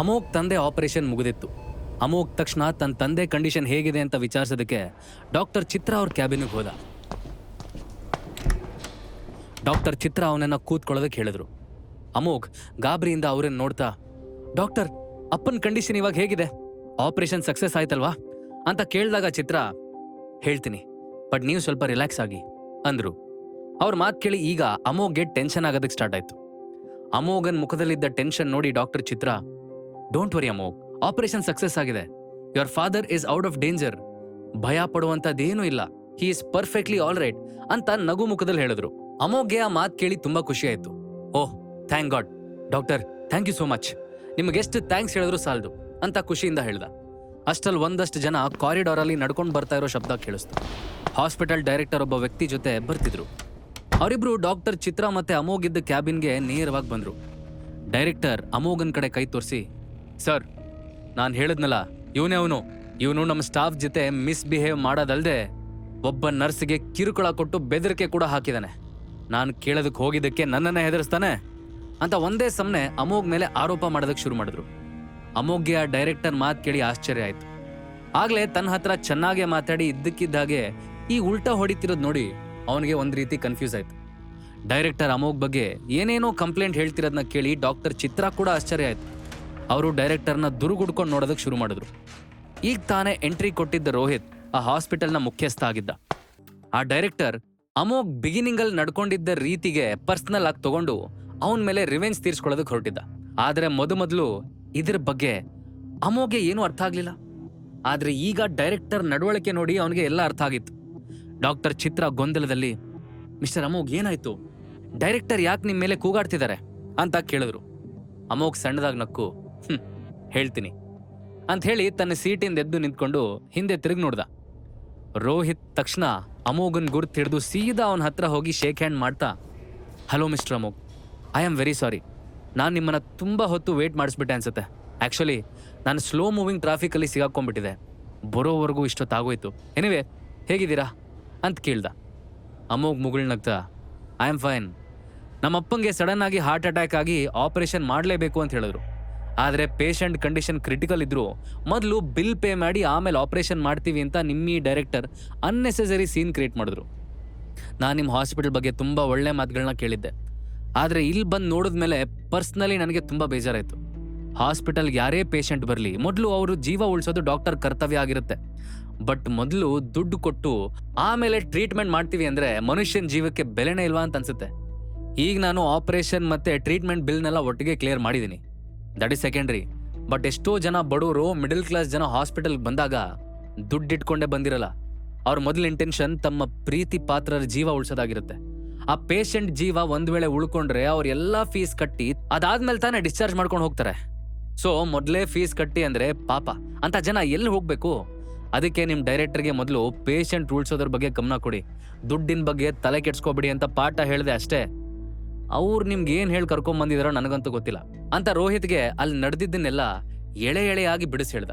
ಅಮೋಕ್ ತಂದೆ ಆಪರೇಷನ್ ಮುಗಿದಿತ್ತು. ಅಮೋಕ್ ತಕ್ಷಣ ತನ್ನ ತಂದೆ ಕಂಡೀಷನ್ ಹೇಗಿದೆ ಅಂತ ವಿಚಾರಿಸೋದಕ್ಕೆ ಡಾಕ್ಟರ್ ಚಿತ್ರ ಅವ್ರ ಕ್ಯಾಬಿನ್ಗೆ ಹೋದ. ಡಾಕ್ಟರ್ ಚಿತ್ರ ಅವನನ್ನು ಕೂತ್ಕೊಳ್ಳೋದಕ್ಕೆ ಹೇಳಿದ್ರು. ಅಮೋಕ್ ಗಾಬರಿಯಿಂದ ಅವರನ್ನು ನೋಡ್ತಾ, ಡಾಕ್ಟರ್, ಅಪ್ಪನ ಕಂಡೀಷನ್ ಇವಾಗ ಹೇಗಿದೆ? ಆಪರೇಷನ್ ಸಕ್ಸಸ್ ಆಯ್ತಲ್ವಾ? ಅಂತ ಕೇಳಿದಾಗ ಚಿತ್ರ, ಹೇಳ್ತೀನಿ, ಬಟ್ ನೀವು ಸ್ವಲ್ಪ ರಿಲ್ಯಾಕ್ಸ್ ಆಗಿ, ಅಂದ್ರು. ಅವ್ರ ಮಾತು ಕೇಳಿ ಈಗ ಅಮೋಗ್ಗೆ ಟೆನ್ಷನ್ ಆಗೋದಕ್ಕೆ ಸ್ಟಾರ್ಟ್ ಆಯ್ತು. ಅಮೋಗನ್ ಮುಖದಲ್ಲಿದ್ದ ಟೆನ್ಷನ್ ನೋಡಿ doctor Chitra don't worry Amogh operation success ಆಗಿದೆ. Your father is out of danger ಭಯ ಪಡುವಂತದ್ದೇನೂ ಇಲ್ಲ. He is perfectly all right ಅಂತ ನಗು ಮುಖದಲ್ಲಿ ಹೇಳಿದ್ರು. ಅಮೋಗೆ ಆ ಮಾತು ಕೇಳಿ ತುಂಬಾ ಖುಷಿ ಆಯ್ತು. ಓಹ್ thank god doctor thank you so much ನಿಮಗೆಷ್ಟು thanks ಹೇಳಿದ್ರು ಸಾಲದು ಅಂತ ಖುಷಿಯಿಂದ ಹೇಳ್ದ. ಅಷ್ಟಲ್ಲಿ ಒಂದಷ್ಟು ಜನ ಕಾರಿಡಾರ್ ಅಲ್ಲಿ ನಡ್ಕೊಂಡು ಬರ್ತಾ ಇರೋ ಶಬ್ದ ಕೇಳಿಸ್ತು. ಹಾಸ್ಪಿಟಲ್ ಡೈರೆಕ್ಟರ್ ಒಬ್ಬ ವ್ಯಕ್ತಿ ಜೊತೆ ಬರ್ತಿದ್ರು. ಅವರಿಬ್ರು ಡಾಕ್ಟರ್ ಚಿತ್ರ ಮತ್ತೆ ಅಮೋಗಿದ್ದ ಕ್ಯಾಬಿನ್ಗೆ ನೇರವಾಗಿ ಬಂದ್ರು. ಡೈರೆಕ್ಟರ್ ಅಮೋಗನ್ ಕಡೆ ಕೈ ತೋರಿಸಿ ಸರ್, ನಾನು ಹೇಳಿದ್ನಲ್ಲ, ಇವನೇ ಅವನು. ಇವನು ನಮ್ಮ ಸ್ಟಾಫ್ ಜೊತೆ ಮಿಸ್ಬಿಹೇವ್ ಮಾಡೋದಲ್ದೆ ಒಬ್ಬ ನರ್ಸ್ಗೆ ಕಿರುಕುಳ ಕೊಟ್ಟು ಬೆದರಿಕೆ ಕೂಡ ಹಾಕಿದಾನೆ. ನಾನು ಕೇಳೋದಕ್ಕೆ ಹೋಗಿದ್ದಕ್ಕೆ ನನ್ನನ್ನು ಹೆದರಿಸ್ತಾನೆ ಅಂತ ಒಂದೇ ಸಮನೆ ಅಮೋಘ್ ಮೇಲೆ ಆರೋಪ ಮಾಡೋದಕ್ಕೆ ಶುರು ಮಾಡಿದ್ರು. ಅಮೋಘ್ಗೆ ಆ ಡೈರೆಕ್ಟರ್ ಮಾತು ಕೇಳಿ ಆಶ್ಚರ್ಯ ಆಯ್ತು. ಆಗಲೇ ತನ್ನ ಹತ್ರ ಚೆನ್ನಾಗೇ ಮಾತಾಡಿ ಇದ್ದಕ್ಕಿದ್ದಾಗೆ ಈ ಉಲ್ಟಾ ಹೊಡಿತಿರೋದು ನೋಡಿ ಅವನಿಗೆ ಒಂದು ರೀತಿ ಕನ್ಫ್ಯೂಸ್ ಆಯ್ತು. ಡೈರೆಕ್ಟರ್ ಅಮೋಘ್ ಬಗ್ಗೆ ಏನೇನೋ ಕಂಪ್ಲೇಂಟ್ ಹೇಳ್ತಿರೋದನ್ನ ಕೇಳಿ ಡಾಕ್ಟರ್ ಚಿತ್ರ ಕೂಡ ಆಶ್ಚರ್ಯ ಆಯ್ತು. ಅವರು ಡೈರೆಕ್ಟರ್ನ ದುರುಗುಡ್ಕೊಂಡು ನೋಡೋದಕ್ಕೆ ಶುರು ಮಾಡಿದ್ರು. ಈಗ ತಾನೇ ಎಂಟ್ರಿ ಕೊಟ್ಟಿದ್ದ ರೋಹಿತ್ ಆ ಹಾಸ್ಪಿಟಲ್ನ ಮುಖ್ಯಸ್ಥ ಆಗಿದ್ದ. ಆ ಡೈರೆಕ್ಟರ್ ಅಮೋಘ್ ಬಿಗಿನಿಂಗ್ ಅಲ್ಲಿ ನಡ್ಕೊಂಡಿದ್ದ ರೀತಿಗೆ ಪರ್ಸನಲ್ ಆಗಿ ತಗೊಂಡು ಅವನ ಮೇಲೆ ರಿವೆಂಜ್ ತೀರ್ಸ್ಕೊಳ್ಳೋದಕ್ಕೆ ಹೊರಟಿದ್ದ. ಆದ್ರೆ ಮೊದಮೊದಲು ಇದ್ರ ಬಗ್ಗೆ ಅಮೋಗೆ ಏನೂ ಅರ್ಥ ಆಗಲಿಲ್ಲ. ಆದ್ರೆ ಈಗ ಡೈರೆಕ್ಟರ್ ನಡವಳಿಕೆ ನೋಡಿ ಅವನಿಗೆ ಎಲ್ಲ ಅರ್ಥ ಆಗಿತ್ತು. ಡಾಕ್ಟರ್ ಚಿತ್ರ ಗೊಂದಲದಲ್ಲಿ ಮಿಸ್ಟರ್ ಅಮೋಗ್ ಏನಾಯ್ತು? ಡೈರೆಕ್ಟರ್ ಯಾಕೆ ನಿಮ್ಮ ಮೇಲೆ ಕೂಗಾಡ್ತಿದ್ದಾರೆ? ಅಂತ ಕೇಳಿದ್ರು. ಅಮೋಗ್ ಸಣ್ಣದಾಗಿ ನಕ್ಕು ಹ್ಮ್, ಹೇಳ್ತೀನಿ. ಹೇಳಿ ತನ್ನ ಸೀಟಿಂದ ಎದ್ದು ನಿಂತ್ಕೊಂಡು ಹಿಂದೆ ತಿರುಗಿ ನೋಡ್ದ. ರೋಹಿತ್ ತಕ್ಷಣ ಅಮೋಘನ್ ಗುರ್ತು ಹಿಡಿದು ಸೀದಾ ಅವನ ಹತ್ರ ಹೋಗಿ ಶೇಕ್ ಹ್ಯಾಂಡ್ ಮಾಡ್ತಾ hello mister Amogh. I am very sorry ನಾನು ನಿಮ್ಮನ್ನು ತುಂಬ ಹೊತ್ತು ವೇಟ್ ಮಾಡಿಸ್ಬಿಟ್ಟೆ ಅನ್ಸುತ್ತೆ. ಆ್ಯಕ್ಚುಲಿ ನಾನು ಸ್ಲೋ ಮೂವಿಂಗ್ ಟ್ರಾಫಿಕಲ್ಲಿ ಸಿಗಾಕೊಂಡ್ಬಿಟ್ಟಿದೆ. ಬರೋವರೆಗೂ ಇಷ್ಟೊತ್ತಾಗೋಯ್ತು. ಎನಿವೆ ಹೇಗಿದ್ದೀರಾ? ಅಂತ ಕೇಳ್ದ. ಅಮೋಘ್ ಮುಗುಳ್ನಗ್ತಾ ಐ ಆಮ್ ಫೈನ್ ನಮ್ಮ ಅಪ್ಪಂಗೆ ಸಡನ್ ಆಗಿ ಹಾರ್ಟ್ ಅಟ್ಯಾಕ್ ಆಗಿ ಆಪರೇಷನ್ ಮಾಡಲೇಬೇಕು ಅಂತ ಹೇಳಿದ್ರು. ಆದರೆ ಪೇಷಂಟ್ ಕಂಡೀಷನ್ ಕ್ರಿಟಿಕಲ್ ಇದ್ದರೂ ಮೊದಲು ಬಿಲ್ ಪೇ ಮಾಡಿ ಆಮೇಲೆ ಆಪರೇಷನ್ ಮಾಡ್ತೀವಿ ಅಂತ ನಿಮ್ಮಿ ಡೈರೆಕ್ಟರ್ ಅನ್ನೆಸೆಸರಿ ಸೀನ್ ಕ್ರಿಯೇಟ್ ಮಾಡಿದ್ರು. ನಾನು ನಿಮ್ಮ ಹಾಸ್ಪಿಟಲ್ ಬಗ್ಗೆ ತುಂಬ ಒಳ್ಳೆ ಮಾತುಗಳನ್ನ ಕೇಳಿದ್ದೆ. ಆದರೆ ಇಲ್ಲಿ ಬಂದು ನೋಡಿದ ಮೇಲೆ ಪರ್ಸ್ನಲಿ ನನಗೆ ತುಂಬ ಬೇಜಾರಾಯಿತು. ಹಾಸ್ಪಿಟಲ್ಗೆ ಯಾರೇ ಪೇಷಂಟ್ ಬರಲಿ, ಮೊದಲು ಅವರು ಜೀವ ಉಳಿಸೋದು ಡಾಕ್ಟರ್ ಕರ್ತವ್ಯ ಆಗಿರುತ್ತೆ. ಬಟ್ ಮೊದಲು ದುಡ್ಡು ಕೊಟ್ಟು ಆಮೇಲೆ ಟ್ರೀಟ್ಮೆಂಟ್ ಮಾಡ್ತೀವಿ ಅಂದರೆ ಮನುಷ್ಯನ ಜೀವಕ್ಕೆ ಬೆಲೆನೇ ಇಲ್ವಾ ಅಂತ ಅನ್ಸುತ್ತೆ. ಈಗ ನಾನು ಆಪರೇಷನ್ ಮತ್ತು ಟ್ರೀಟ್ಮೆಂಟ್ ಬಿಲ್ನೆಲ್ಲ ಒಟ್ಟಿಗೆ ಕ್ಲಿಯರ್ ಮಾಡಿದ್ದೀನಿ ದಟ್ ಇಸ್ ಸೆಕೆಂಡ್ರಿ ಬಟ್ ಎಷ್ಟೋ ಜನ ಬಡವರು ಮಿಡಲ್ ಕ್ಲಾಸ್ ಜನ ಹಾಸ್ಪಿಟಲ್ಗೆ ಬಂದಾಗ ದುಡ್ಡು ಇಟ್ಕೊಂಡೇ ಬಂದಿರಲ್ಲ. ಅವ್ರ ಮೊದಲ ಇಂಟೆನ್ಷನ್ ತಮ್ಮ ಪ್ರೀತಿ ಪಾತ್ರರ ಜೀವ ಉಳಿಸೋದಾಗಿರುತ್ತೆ. ಆ ಪೇಷಂಟ್ ಜೀವ ಒಂದ್ ವೇಳೆ ಉಳ್ಕೊಂಡ್ರೆ ಅವ್ರ ಎಲ್ಲಾ ಫೀಸ್ ಕಟ್ಟಿ ಅದಾದ್ಮೇಲೆ ತಾನೇ ಡಿಸ್ಚಾರ್ಜ್ ಮಾಡ್ಕೊಂಡು ಹೋಗ್ತಾರೆ. ಸೊ ಮೊದಲೇ ಫೀಸ್ ಕಟ್ಟಿ ಅಂದ್ರೆ ಪಾಪ. ಅಂತ ಜನ ಎಲ್ಲಿ ಹೋಗ್ಬೇಕು? ಅದಕ್ಕೆ ನಿಮ್ಮ ಡೈರೆಕ್ಟರ್ಗೆ ಮೊದಲು ಪೇಷಂಟ್ ಉಳ್ಸೋದ್ರ ಬಗ್ಗೆ ಗಮನ ಕೊಡಿ. ದುಡ್ಡಿನ ಬಗ್ಗೆ ತಲೆ ಕೆಡ್ಸ್ಕೊಬಿಡಿ ಅಂತ ಪಾಠ ಹೇಳಿದೆ ಅಷ್ಟೇ. ಅವ್ರು ನಿಮ್ಗೆ ಏನ್ ಹೇಳಿ ಕರ್ಕೊಂಡ್ ಬಂದಿದಾರೋ ನನಗಂತೂ ಗೊತ್ತಿಲ್ಲ. ಅಂತ ರೋಹಿತ್ಗೆ ಅಲ್ಲಿ ನಡೆದಿದ್ದನ್ನೆಲ್ಲ ಎಳೆ ಎಳೆಯಾಗಿ ಬಿಡಿಸಿ ಹೇಳ್ದ.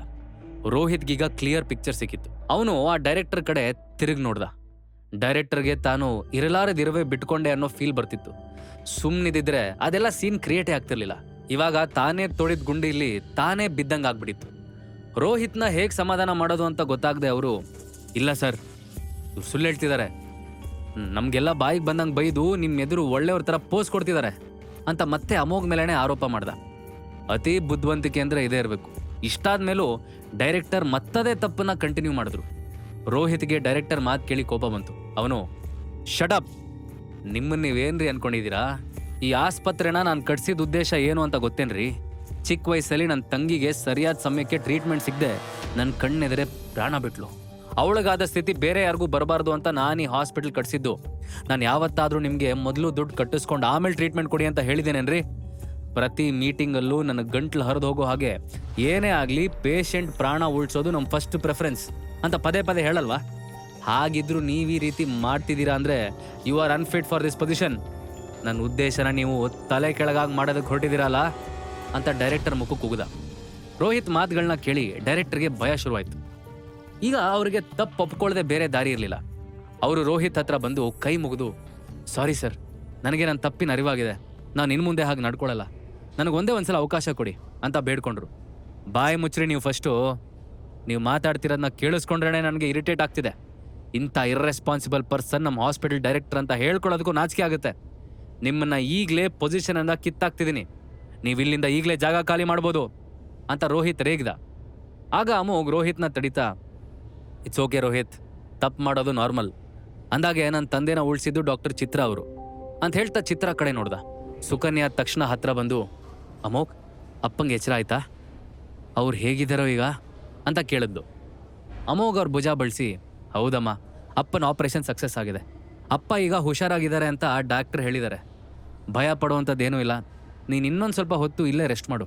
ರೋಹಿತ್ಗೀಗ ಕ್ಲಿಯರ್ ಪಿಕ್ಚರ್ ಸಿಕ್ಕಿತ್ತು. ಅವನು ಆ ಡೈರೆಕ್ಟರ್ ಕಡೆ ತಿರುಗಿ ನೋಡ್ದ. ಡೈರೆಕ್ಟರ್ಗೆ ತಾನು ಇರಲಾರದಿರುವೆ ಬಿಟ್ಕೊಂಡೆ ಅನ್ನೋ ಫೀಲ್ ಬರ್ತಿತ್ತು. ಸುಮ್ಮನಿದ್ರೆ ಅದೆಲ್ಲ ಸೀನ್ ಕ್ರಿಯೇಟೇ ಆಗ್ತಿರ್ಲಿಲ್ಲ. ಇವಾಗ ತಾನೇ ತೋಡಿದ ಗುಂಡಿಲಿ ತಾನೇ ಬಿದ್ದಂಗೆ ಆಗ್ಬಿಟ್ಟಿತ್ತು. ರೋಹಿತ್ನ ಹೇಗೆ ಸಮಾಧಾನ ಮಾಡೋದು ಅಂತ ಗೊತ್ತಾಗದೆ ಅವರು, ಇಲ್ಲ ಸರ್, ಸುಳ್ಳು ಹೇಳ್ತಿದ್ದಾರೆ. ನಮ್ಗೆಲ್ಲ ಬಾಯಿಗೆ ಬಂದಂಗೆ ಬೈದು ನಿಮ್ಮ ಎದುರು ಒಳ್ಳೆಯವ್ರ ಥರ ಪೋಸ್ ಕೊಡ್ತಿದ್ದಾರೆ ಅಂತ ಮತ್ತೆ ಅಮೋಘ್ ಮೇಲೆನೆ ಆರೋಪ ಮಾಡ್ದ. ಅತಿ ಬುದ್ಧಿವಂತಿಕೆ ಅಂದರೆ ಇದೇ ಇರಬೇಕು. ಇಷ್ಟಾದ ಮೇಲೂ ಡೈರೆಕ್ಟರ್ ಮತ್ತದೇ ತಪ್ಪನ್ನ ಕಂಟಿನ್ಯೂ ಮಾಡಿದ್ರು. ರೋಹಿತ್ಗೆ ಡೈರೆಕ್ಟರ್ ಮಾತು ಕೇಳಿ ಕೋಪ ಬಂತು. ಅವನು ಶಟಪ್ ನಿಮ್ಮನ್ನ ನೀವೇನ್ರಿ ಅನ್ಕೊಂಡಿದ್ದೀರಾ? ಈ ಆಸ್ಪತ್ರೆನ ನಾನು ಕಟ್ಸಿದ ಉದ್ದೇಶ ಏನು ಅಂತ ಗೊತ್ತೇನ್ರಿ? ಚಿಕ್ಕ ವಯಸ್ಸಲ್ಲಿ ನನ್ನ ತಂಗಿಗೆ ಸರಿಯಾದ ಸಮಯಕ್ಕೆ ಟ್ರೀಟ್ಮೆಂಟ್ ಸಿಗದೆ ನನ್ನ ಕಣ್ಣೆದರೆ ಪ್ರಾಣ ಬಿಟ್ಲು. ಅವಳಿಗಾದ ಸ್ಥಿತಿ ಬೇರೆ ಯಾರಿಗೂ ಬರಬಾರ್ದು ಅಂತ ನಾನು ಈ ಹಾಸ್ಪಿಟಲ್ ಕಟ್ಸಿದ್ದು. ನಾನು ಯಾವತ್ತಾದರೂ ನಿಮಗೆ ಮೊದಲು ದುಡ್ಡು ಕಟ್ಟಿಸ್ಕೊಂಡು ಆಮೇಲೆ ಟ್ರೀಟ್ಮೆಂಟ್ ಕೊಡಿ ಅಂತ ಹೇಳಿದ್ದೇನೇನ್ರಿ ಪ್ರತಿ ಮೀಟಿಂಗಲ್ಲೂ ನನ್ನ ಗಂಟ್ಲು ಹರಿದು ಹೋಗೋ ಹಾಗೆ ಏನೇ ಆಗಲಿ ಪೇಷಂಟ್ ಪ್ರಾಣ ಉಳಿಸೋದು ನಮ್ಮ ಫಸ್ಟ್ ಪ್ರೆಫರೆನ್ಸ್ ಅಂತ ಪದೇ ಪದೇ ಹೇಳಲ್ವಾ? ಹಾಗಿದ್ರು ನೀವು ಈ ರೀತಿ ಮಾಡ್ತಿದ್ದೀರಾ ಅಂದರೆ you are unfit for this position. ನನ್ನ ಉದ್ದೇಶನ ನೀವು ತಲೆ ಕೆಳಗಾಗಿ ಮಾಡೋದಕ್ಕೆ ಹೊರಟಿದ್ದೀರಲ್ಲ ಅಂತ ಡೈರೆಕ್ಟರ್ ಮುಖಕ್ಕೆ ಕೂಗುದ. ರೋಹಿತ್ ಮಾತುಗಳನ್ನ ಕೇಳಿ ಡೈರೆಕ್ಟರ್ಗೆ ಭಯ ಶುರುವಾಯಿತು. ಈಗ ಅವರಿಗೆ ತಪ್ಪು ಒಪ್ಕೊಳ್ಳದೆ ಬೇರೆ ದಾರಿ ಇರಲಿಲ್ಲ. ಅವರು ರೋಹಿತ್ ಹತ್ರ ಬಂದು ಕೈ ಮುಗಿದು, ಸಾರಿ ಸರ್, ನನಗೆ ನನ್ನ ತಪ್ಪಿನ ಅರಿವಾಗಿದೆ. ನಾನು ಇನ್ನು ಮುಂದೆ ಹಾಗೆ ನಡ್ಕೊಳ್ಳಲ್ಲ ನನಗೆ ಒಂದೇ ಒಂದ್ಸಲ ಅವಕಾಶ ಕೊಡಿ, ಅಂತ ಬೇಡ್ಕೊಂಡ್ರು. ಬಾಯಿ ಮುಚ್ಚ್ರಿ ನೀವು ಫಸ್ಟು ನೀವು ಮಾತಾಡ್ತಿರೋದನ್ನ ಕೇಳಿಸ್ಕೊಂಡ್ರೆ ನನಗೆ ಇರಿಟೇಟ್ ಆಗ್ತಿದೆ. ಇಂಥ ಇರ್ರೆಸ್ಪಾನ್ಸಿಬಲ್ ಪರ್ಸನ್ ನಮ್ಮ ಹಾಸ್ಪಿಟಲ್ ಡೈರೆಕ್ಟರ್ ಅಂತ ಹೇಳ್ಕೊಳ್ಳೋದಕ್ಕೂ ನಾಚಿಕೆ ಆಗುತ್ತೆ. ನಿಮ್ಮನ್ನ ಈಗಲೇ ಪೊಸಿಷನನ್ನು ಕಿತ್ತಾಕ್ತಿದ್ದೀನಿ ನೀವು ಇಲ್ಲಿಂದ ಈಗಲೇ ಜಾಗ ಖಾಲಿ ಮಾಡ್ಬೋದು, ಅಂತ ರೋಹಿತ್ ರೇಗ್ದ. ಆಗ ಅಮೋಗ್ ರೋಹಿತ್ನ ತಡಿತಾ ಇಟ್ಸ್ ಓಕೆ ರೋಹಿತ್ ತಪ್ಪು ಮಾಡೋದು ನಾರ್ಮಲ್ ಅಂದಾಗೆ ನನ್ನ ತಂದೆನ ಉಳಿಸಿದ್ದು ಡಾಕ್ಟರ್ ಚಿತ್ರ ಅವರು. ಅಂತ ಹೇಳ್ತಾ ಚಿತ್ರ ಕಡೆ ನೋಡ್ದ. ಸುಕನ್ಯಾ ತಕ್ಷಣ ಹತ್ರ ಬಂದು ಅಮೋಕ್ ಅಪ್ಪಂಗೆ ಎಚ್ಚರ ಆಯ್ತಾ? ಅವ್ರು ಹೇಗಿದ್ದಾರೋ ಈಗ? ಅಂತ ಕೇಳಿದ್ದು ಅಮೋಗ್ ಅವ್ರ ಭುಜ ಬಳಸಿ, ಹೌದಮ್ಮ, ಅಪ್ಪನ ಆಪರೇಷನ್ ಸಕ್ಸಸ್ ಆಗಿದೆ. ಅಪ್ಪ ಈಗ ಹುಷಾರಾಗಿದ್ದಾರೆ ಅಂತ ಡಾಕ್ಟರ್ ಹೇಳಿದ್ದಾರೆ ಭಯ ಪಡುವಂಥದ್ದೇನೂ ಇಲ್ಲ. ನೀನು ಇನ್ನೊಂದು ಸ್ವಲ್ಪ ಹೊತ್ತು ಇಲ್ಲೇ ರೆಸ್ಟ್ ಮಾಡು.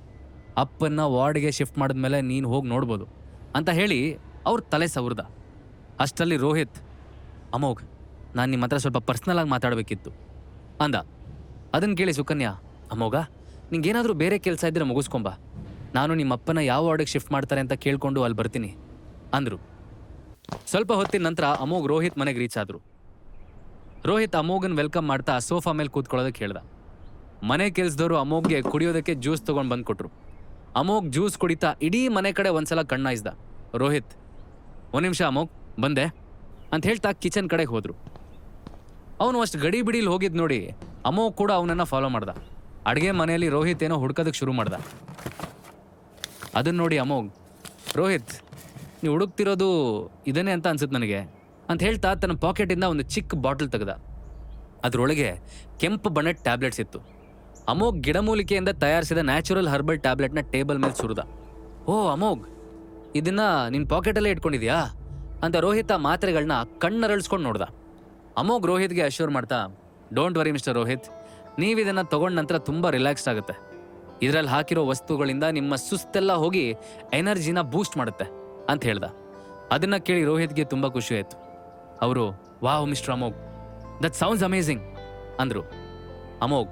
ಅಪ್ಪನ್ನ ವಾರ್ಡ್ಗೆ ಶಿಫ್ಟ್ ಮಾಡಿದ್ಮೇಲೆ ನೀನು ಹೋಗಿ ನೋಡ್ಬೋದು. ಅಂತ ಹೇಳಿ ಅವ್ರ ತಲೆ ಸವ್ರದ. ಅಷ್ಟರಲ್ಲಿ ರೋಹಿತ್, ಅಮೋಘ್, ನಾನು ನಿಮ್ಮ ಹತ್ರ ಸ್ವಲ್ಪ ಪರ್ಸ್ನಲ್ ಆಗಿ ಮಾತಾಡಬೇಕಿತ್ತು. ಅಂದ. ಅದನ್ನು ಕೇಳಿ ಸುಕನ್ಯಾ, ಅಮೋಘ, ನಿಂಗೇನಾದರೂ ಬೇರೆ ಕೆಲಸ ಇದ್ದರೆ ಮುಗಿಸ್ಕೊಂಬ. ನಾನು ನಿಮ್ಮ ಅಪ್ಪನ ಯಾವ ವಾರ್ಡಿಗೆ ಶಿಫ್ಟ್ ಮಾಡ್ತಾರೆ ಅಂತ ಕೇಳ್ಕೊಂಡು ಅಲ್ಲಿ ಬರ್ತೀನಿ. ಅಂದರು. ಸ್ವಲ್ಪ ಹೊತ್ತಿನ ನಂತರ ಅಮೋಘ್ ರೋಹಿತ್ ಮನೆಗೆ ರೀಚ್ ಆದರು. ರೋಹಿತ್ ಅಮೋಘನ್ ವೆಲ್ಕಮ್ ಮಾಡ್ತಾ ಸೋಫಾ ಮೇಲೆ ಕೂತ್ಕೊಳ್ಳೋದಕ್ಕೆ ಹೇಳ್ದ. ಮನೆ ಕೆಲಸದವರು ಅಮೋಘ್ಗೆ ಕುಡಿಯೋದಕ್ಕೆ ಜ್ಯೂಸ್ ತೊಗೊಂಡು ಬಂದು ಕೊಟ್ಟರು ಅಮೋಘ್ ಜ್ಯೂಸ್ ಕುಡಿತಾ ಇಡೀ ಮನೆ ಕಡೆ ಒಂದ್ಸಲ ಕಣ್ಣಾಯಿಸ್ದ. ರೋಹಿತ್ ಒಂದು ನಿಮಿಷ ಅಮೋಘ್, ಬಂದೆ ಅಂತ ಹೇಳ್ತಾ ಕಿಚನ್ ಕಡೆಗೆ ಹೋದರು. ಅವನು ಅಷ್ಟು ಗಡಿ ಬಿಡಿಲಿ ಹೋಗಿದ್ದು ನೋಡಿ ಅಮೋಘ್ ಕೂಡ ಅವನನ್ನು ಫಾಲೋ ಮಾಡ್ದ. ಅಡುಗೆ ಮನೆಯಲ್ಲಿ ರೋಹಿತ್ ಏನೋ ಹುಡ್ಕೋದಕ್ಕೆ ಶುರು ಮಾಡ್ದ. ಅದನ್ನು ನೋಡಿ ಅಮೋಗ್ ರೋಹಿತ್, ನೀವು ಹುಡುಕ್ತಿರೋದು ಇದನ್ನೇ ಅಂತ ಅನ್ಸುತ್ತೆ ನನಗೆ ಅಂತ ಹೇಳ್ತಾ ತನ್ನ ಪಾಕೆಟಿಂದ ಒಂದು ಚಿಕ್ಕ ಬಾಟಲ್ ತೆಗೆದ. ಅದರೊಳಗೆ ಕೆಂಪು ಬಣ್ಣದ ಟ್ಯಾಬ್ಲೆಟ್ಸ್ ಇತ್ತು. ಅಮೋಘ್ ಗಿಡಮೂಲಿಕೆಯಿಂದ ತಯಾರಿಸಿದ ನ್ಯಾಚುರಲ್ ಹರ್ಬಲ್ ಟ್ಯಾಬ್ಲೆಟ್ನ ಟೇಬಲ್ ಮೇಲೆ ಸುರಿದ. ಓ, ಅಮೋಘ್ ಇದನ್ನ ನಿನ್ನ ಪಾಕೆಟಲ್ಲೇ ಇಟ್ಕೊಂಡಿದ್ಯಾ? ಅಂತ ರೋಹಿತ್ ಆ ಮಾತ್ರೆಗಳನ್ನ ಕಣ್ಣರಳಿಸ್ಕೊಂಡು ನೋಡ್ದ. ಅಮೋಘ್ ರೋಹಿತ್ಗೆ ಅಶ್ಯೂರ್ ಮಾಡ್ತಾ ಡೋಂಟ್ ವರಿ ಮಿಸ್ಟರ್ ರೋಹಿತ್. ನೀವು ಇದನ್ನ ತಗೊಂಡ ನಂತರ ತುಂಬ ರಿಲ್ಯಾಕ್ಸ್ ಆಗುತ್ತೆ. ಇದರಲ್ಲಿ ಹಾಕಿರೋ ವಸ್ತುಗಳಿಂದ ನಿಮ್ಮ ಸುಸ್ತೆಲ್ಲ ಹೋಗಿ ಎನರ್ಜಿನ ಬೂಸ್ಟ್ ಮಾಡುತ್ತೆ, ಅಂತ ಹೇಳ್ದ. ಅದನ್ನ ಕೇಳಿ ರೋಹಿತ್ಗೆ ತುಂಬ ಖುಷಿ ಆಯ್ತು. ಅವರು wow mister Amogh. That sounds amazing ಅಂದರು. Amogh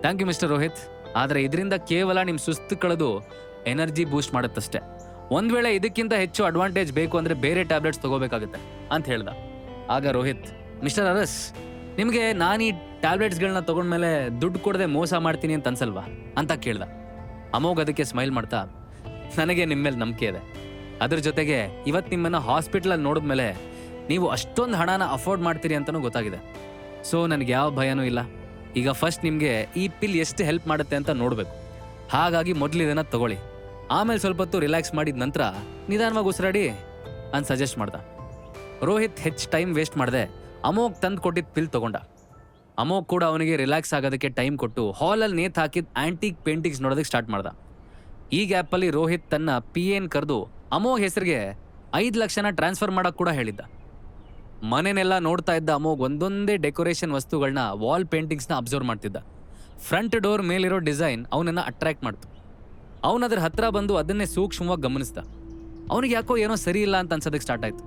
thank you mister Rohit. ಆದರೆ ಇದರಿಂದ ಕೇವಲ ನಿಮ್ಮ ಸುಸ್ತು ಕಳೆದು ಎನರ್ಜಿ ಬೂಸ್ಟ್ ಮಾಡುತ್ತಷ್ಟೇ. ಒಂದು ವೇಳೆ ಇದಕ್ಕಿಂತ ಹೆಚ್ಚು ಅಡ್ವಾಂಟೇಜ್ ಬೇಕು ಅಂದ್ರೆ ಬೇರೆ ಟ್ಯಾಬ್ಲೆಟ್ಸ್ ತಗೋಬೇಕಾಗುತ್ತೆ ಅಂತ ಹೇಳ್ದ. ಆಗ ರೋಹಿತ್ ಮಿಸ್ಟರ್ ಅರಸ್, ನಿಮಗೆ ನಾನು ಈ ಟ್ಯಾಬ್ಲೆಟ್ಸ್ಗಳನ್ನ ತಗೊಂಡ್ಮೇಲೆ ದುಡ್ಡು ಕೊಡದೆ ಮೋಸ ಮಾಡ್ತೀನಿ ಅಂತ ಅನ್ಸಲ್ವಾ? ಅಂತ ಕೇಳ್ದ. ಅಮೋಘ್ ಅದಕ್ಕೆ ಸ್ಮೈಲ್ ಮಾಡ್ತಾ, ನನಗೆ ನಿಮ್ಮ ಮೇಲೆ ನಂಬಿಕೆ ಇದೆ. ಅದ್ರ ಜೊತೆಗೆ ಇವತ್ತು ನಿಮ್ಮನ್ನ ಹಾಸ್ಪಿಟ್ಲಲ್ಲಿ ನೋಡಿದ್ಮೇಲೆ ನೀವು ಅಷ್ಟೊಂದು ಹಣನ ಅಫೋರ್ಡ್ ಮಾಡ್ತೀರಿ ಅಂತಲೂ ಗೊತ್ತಾಗಿದೆ. ಸೊ ನನಗೆ ಯಾವ ಭಯನೂ ಇಲ್ಲ. ಈಗ ಫಸ್ಟ್ ನಿಮಗೆ ಈ ಪಿಲ್ ಎಷ್ಟು ಹೆಲ್ಪ್ ಮಾಡುತ್ತೆ ಅಂತ ನೋಡಬೇಕು. ಹಾಗಾಗಿ ಮೊದಲು ಇದನ್ನು ತಗೊಳ್ಳಿ. ಆಮೇಲೆ ಸ್ವಲ್ಪ ಹೊತ್ತು ರಿಲ್ಯಾಕ್ಸ್ ಮಾಡಿದ ನಂತರ ನಿಧಾನವಾಗಿ ಉಸಿರಾಡಿ ಅಂತ ಸಜೆಸ್ಟ್ ಮಾಡ್ದ. ರೋಹಿತ್ ಹೆಚ್ಚು ಟೈಮ್ ವೇಸ್ಟ್ ಮಾಡದೆ. ಅಮೋಘ್ ತಂದು ಕೊಟ್ಟಿದ್ದ ಪಿಲ್ ತಗೊಂಡ. ಅಮೋಘ್ ಕೂಡ ಅವನಿಗೆ ರಿಲ್ಯಾಕ್ಸ್ ಆಗೋದಕ್ಕೆ ಟೈಮ್ ಕೊಟ್ಟು ಹಾಲಲ್ಲಿ ನೇತು ಹಾಕಿದ ಆಂಟಿಕ್ ಪೇಂಟಿಂಗ್ಸ್ ನೋಡೋದಕ್ಕೆ ಸ್ಟಾರ್ಟ್ ಮಾಡ್ದ. ಈ ಗ್ಯಾಪಲ್ಲಿ ರೋಹಿತ್ ತನ್ನ ಪಿ ಎನ್ ಕರೆದು ಅಮೋಘ್ ಹೆಸರಿಗೆ ಐದು ಲಕ್ಷನ ಟ್ರಾನ್ಸ್ಫರ್ ಮಾಡೋಕ್ಕೆ ಕೂಡ ಹೇಳಿದ್ದ. ಮನೆನೆಲ್ಲ ನೋಡ್ತಾ ಇದ್ದ ಅಮೋಘ್ ಒಂದೊಂದೇ ಡೆಕೋರೇಷನ್ ವಸ್ತುಗಳನ್ನ ವಾಲ್ ಪೇಂಟಿಂಗ್ಸ್ನ ಅಬ್ಸರ್ವ್ ಮಾಡ್ತಿದ್ದ. ಫ್ರಂಟ್ ಡೋರ್ ಮೇಲಿರೋ ಡಿಸೈನ್ ಅವನನ್ನು ಅಟ್ರ್ಯಾಕ್ಟ್ ಮಾಡ್ತು. ಅವನ ಅದ್ರ ಹತ್ರ ಬಂದು ಅದನ್ನೇ ಸೂಕ್ಷ್ಮವಾಗಿ ಗಮನಿಸ್ದ. ಅವನಿಗೆ ಯಾಕೋ ಏನೋ ಸರಿ ಇಲ್ಲ ಅಂತ ಅನ್ಸೋದಕ್ಕೆ ಸ್ಟಾರ್ಟ್ ಆಯ್ತು.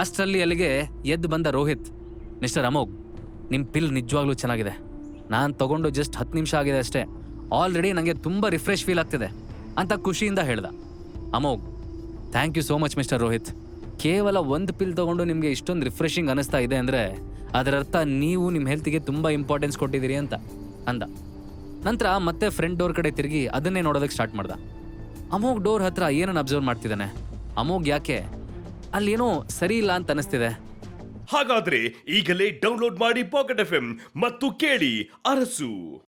ಅಷ್ಟರಲ್ಲಿ ಅಲ್ಲಿಗೆ ಎದ್ದು ಬಂದ ರೋಹಿತ್ ಮಿಸ್ಟರ್ ಅಮೋಘ್ ನಿಮ್ಮ ಪಿಲ್ ನಿಜವಾಗ್ಲೂ ಚೆನ್ನಾಗಿದೆ. ನಾನು ತಗೊಂಡು ಜಸ್ಟ್ ಹತ್ತು ನಿಮಿಷ ಆಗಿದೆ ಅಷ್ಟೇ. ಆಲ್ರೆಡಿ ನನಗೆ ತುಂಬ ರಿಫ್ರೆಶ್ ಫೀಲ್ ಆಗ್ತಿದೆ, ಅಂತ ಖುಷಿಯಿಂದ ಹೇಳ್ದ. Amogh thank you so much mister Rohit. ಕೇವಲ ಒಂದು ಪಿಲ್ ತಗೊಂಡು ನಿಮಗೆ ಇಷ್ಟೊಂದು ರಿಫ್ರೆಶಿಂಗ್ ಅನಿಸ್ತಾ ಇದೆ ಅಂದರೆ, ಅದರರ್ಥ ನೀವು ನಿಮ್ಮ ಹೆಲ್ತಿಗೆ ತುಂಬ ಇಂಪಾರ್ಟೆನ್ಸ್ ಕೊಟ್ಟಿದ್ದೀರಿ ಅಂತ, ಅಂದ. ನಂತರ ಮತ್ತೆ ಫ್ರಂಟ್ ಡೋರ್ ಕಡೆ ತಿರುಗಿ ಅದನ್ನೇ ನೋಡೋದಕ್ಕೆ ಸ್ಟಾರ್ಟ್ ಮಾಡ್ದ. ಅಮೋಘ್ ಡೋರ್ ಹತ್ರ ಏನನ್ನು ಅಬ್ಸರ್ವ್ ಮಾಡ್ತಿದ್ದಾನೆ? ಅಮೋಘ್ ಯಾಕೆ? ಅಲ್ಲೇನೋ ಸರಿ ಇಲ್ಲ ಅಂತ ಅನಿಸ್ತಿದೆ. ಹಾಗಾದ್ರೆ ಈಗಲೇ ಡೌನ್ಲೋಡ್ ಮಾಡಿ ಪಾಕೆಟ್ ಎಫ್ ಮತ್ತು ಕೇಳಿ ಅರಸು.